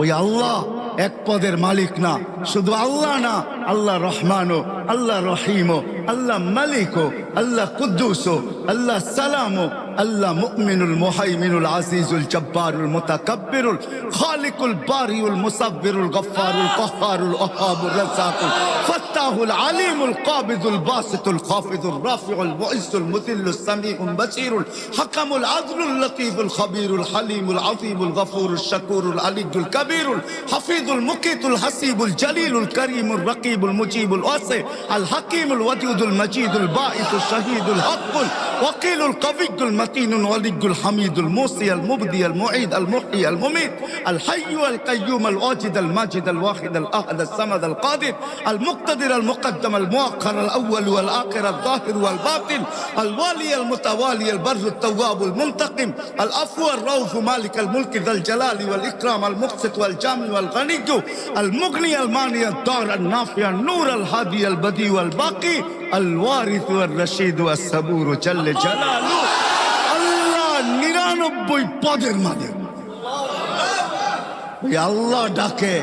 ওই আল্লাহ এক পদের মালিক না, শুধু আল্লাহ না, আল্লাহ রহমানও, আল্লাহ রহিমও, আল্লাহ মালিকও, আল্লাহ কুদ্দুসও, আল্লাহ সালামও, আল্লাহ মুমিনুল মুহাইমিনুল আজিজুল জব্বারুল মুতাকাব্বিরুল খালিকুল বারিউল মুসাব্বিরুল গফফারুল কহ্হারুল ওহাবুর রাজ্জাকুল ফাত্তাহুল الله العليم القابض الباسط الخافض الرافع المعز المذل السميع البصير الحكم العدل اللطيف الخبير الحليم العظيم الغفور الشكور العلي الكبير الحفيظ المقيت الحسيب الجليل الكريم الرقيب المجيب الواسع الحكيم الودود المجيد البائس الشهيد الحق الوكيل القوي المتين الولي الحميد الموصي المبدي المعيد المحيي المميت الحي القيوم الواجد الماجد الواحد الأحد الصمد القادر المقتدر المقدم المؤخر الاول والاخر الظاهر والباطن الوالي المتوالي البر التواب المنتقم العفو الرؤوف مالك الملك ذا الجلال والاكرام المقسط والجامع والغني المغني المانع الدار النافع النور الهادي البديع والباقي الوارث والرشيد والصبور جل جلاله আল্লাহ নিরানব্বই পদের মালিক ওই আল্লাহ ডাকে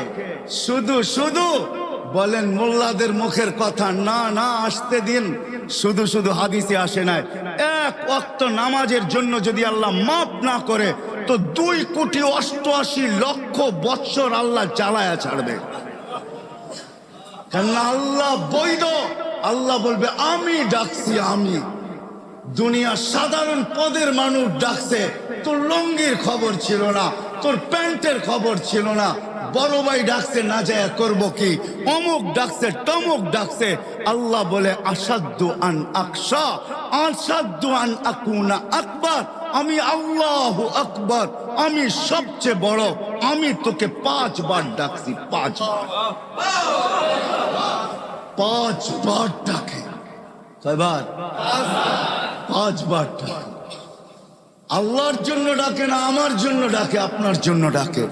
শুধু শুধু বলেন, মোল্লাদের মুখের কথা না না আসতে দিন। শুধু শুধু হাদিসে আসে নাই। এক ওয়াক্ত নামাজের জন্য যদি আল্লাহ মাফ না করে, তো দুই কোটি অষ্টআশি লক্ষ বৎসর আল্লাহ জ্বালায়া ছাড়বে। আল্লাহ বৈধ। আল্লাহ বলবে, আমি ডাকছি, আমি। দুনিয়া সাধারণ পদের মানুষ ডাকছে, তোর লঙ্গির খবর ছিল না, তোর প্যান্টের খবর ছিল না বড় ভাই ডাকছে, না যায়, করব কি? অমুক ডাকছে, তমুক ডাকছে। আল্লাহ বলে আসাদ্দু আন আকশা আসাদ্দু আন আকুনা আকবার। আমি আল্লাহ আকবর, আমি সবচেয়ে বড়, আমি তোকে পাঁচবার ডাকছি, পাঁচবার। পাঁচবার ডাকে। কয়বার? পাঁচবার ডাকে। আল্লাহর জন্য ডাকে না, আমার জন্য ডাকে, আপনার জন্য ডাকে।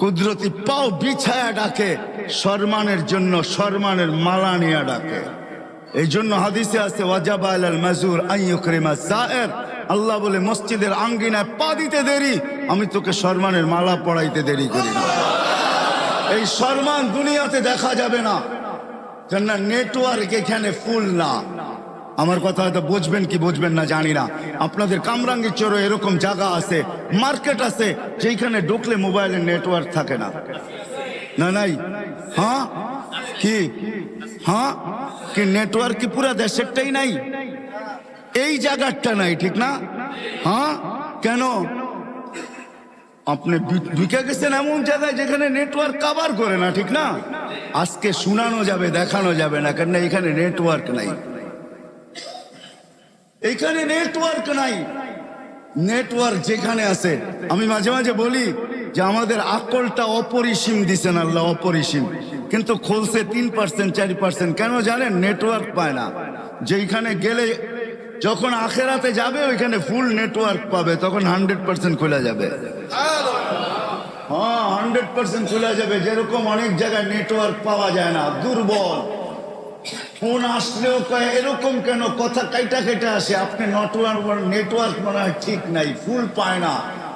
কুদরতি পাও বিছায়া ডাকে সম্মানের জন্য সম্মানের মালা নিয়ে ডাকে। এই জন্য হাদিসে আছে ওয়াজাব আল মাজুর আইয়ুকরিমা সায়ের আল্লাহ বলে, মসজিদের আঙ্গিনায় পা দিতে দেরি, আমি তোকে সম্মানের মালা পড়াইতে দেরি করি না। এই সম্মান দুনিয়াতে দেখা যাবে না। কেননা নেটওয়ার্ক এখানে ফুল না। আমার কথা হয়তো বুঝবেন কি বুঝবেন না, জানি না। আপনাদের কামরাঙ্গি চোরো এরকম জায়গা আছে, মার্কেট আছে যেখানে ঢুকলে মোবাইলের নেটওয়ার্ক থাকে না। না নাই। হ্যাঁ? কি? হ্যাঁ? কি নেটওয়ার্ক কি পুরা দেশেরটাই নাই? এই জায়গাটা নাই, ঠিক না? হ্যাঁ? কেন? আপনি ঢুকে গেছেন এমন জায়গায় যেখানে নেটওয়ার্ক কাভার করে না, ঠিক না? আজকে শোনানো যাবে, দেখানো যাবে না কেন এখানে নেটওয়ার্ক নাই। এখানে নেটওয়ার্ক নাই। নেটওয়ার্ক যেখানে আছে। আমি মাঝে মাঝে বলি যে আমাদের আকলটা অপরিসীম দিছেন আল্লাহ, অপরিসীম। কিন্তু খুলছে তিন পার্সেন্ট চারি পার্সেন্ট কেন জানেন? নেটওয়ার্ক পায় না। যেখানে গেলে যখন আখেরাতে যাবে, ওইখানে ফুল নেটওয়ার্ক পাবে। তখন হান্ড্রেড পার্সেন্ট খোলা যাবে। হ্যাঁ হান্ড্রেড পার্সেন্ট খোলা যাবে। যেরকম অনেক জায়গায় নেটওয়ার্ক পাওয়া যায় না। দুর্বল। ফোন আসলেও কয়, এরকম কেন? কথা কাইটা কেটে আসে। আপনি নেটওয়ার্ক নেটওয়ার্ক মনে হয় ঠিক নাই, ফুল পায় না।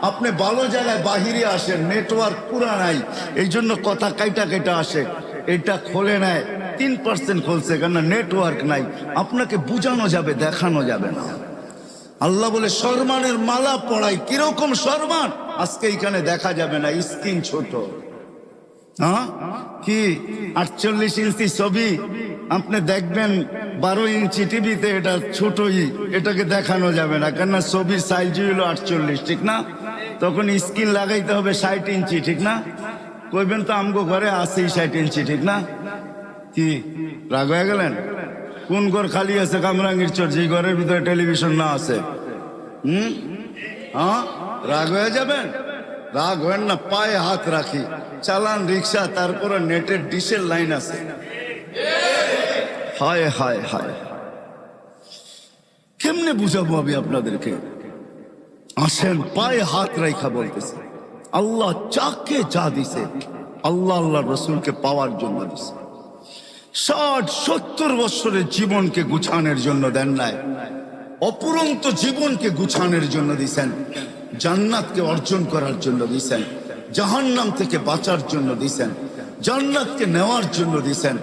আপনি ভালো জায়গায় বাহিরে আসেন নেটওয়ার্ক পুরা নাই। এই জন্য কথা কাইটা কেটে আসে। এটা খোলে নেয় তিন পার্সেন্ট খুলছে কেন নেটওয়ার্ক নাই। আপনাকে বুঝানো যাবে, দেখানো যাবে না। আল্লাহ বলে সম্মানের মালা পড়াই। কীরকম সম্মান আজকে এখানে দেখা যাবে না, স্ক্রিন ছোট। হ্যাঁ? কি? আটচল্লিশ ইঞ্চি ছবি। আপনি দেখবেন বারো ইঞ্চি টিভিতে এটা ছোটই, এটাকে দেখানো যাবে না, কেননা ছবির সাইজ হলো আটচল্লিশ, ঠিক না? তখন স্ক্রিন লাগাইতে হবে ষাট ইঞ্চি, ঠিক না? কইবেন তো আমগো ঘরে আছেই ষাট ইঞ্চি, ঠিক না? কি, রাগ হয়ে গেলেন? কোন ঘর খালি আছে কামরাঙ্গির চর যে ঘরের ভিতরে টেলিভিশন না আছে। হুম? হ্যাঁ? রাগ হয়ে যাবেন? রাগ হবেন না, পায়ে হাত রাখি। চালান রিক্সা, তারপরে নেটের ডিশের লাইন আছে। হায় হায় হায়। কেমনে বুঝাবো আমি আপনাদেরকে? আসেন, পায়ে হাত রাইখা বলতেছে। আল্লাহ যাকে যা দিছে, আল্লাহ আল্লাহ রসুলকে পাওয়ার জন্য দিছে। ষাট, সত্তর বছরের জীবনকে গুছানোর জন্য দেন নাই। অপুরন্ত জীবনকে গুছানোর জন্য দিছেন। জান্নাতকে অর্জন করার জন্য দিছেন। জাহান্নাম থেকে বাঁচার জন্য দিছেন। জান্নাতকে নেওয়ার জন্য দিছেন।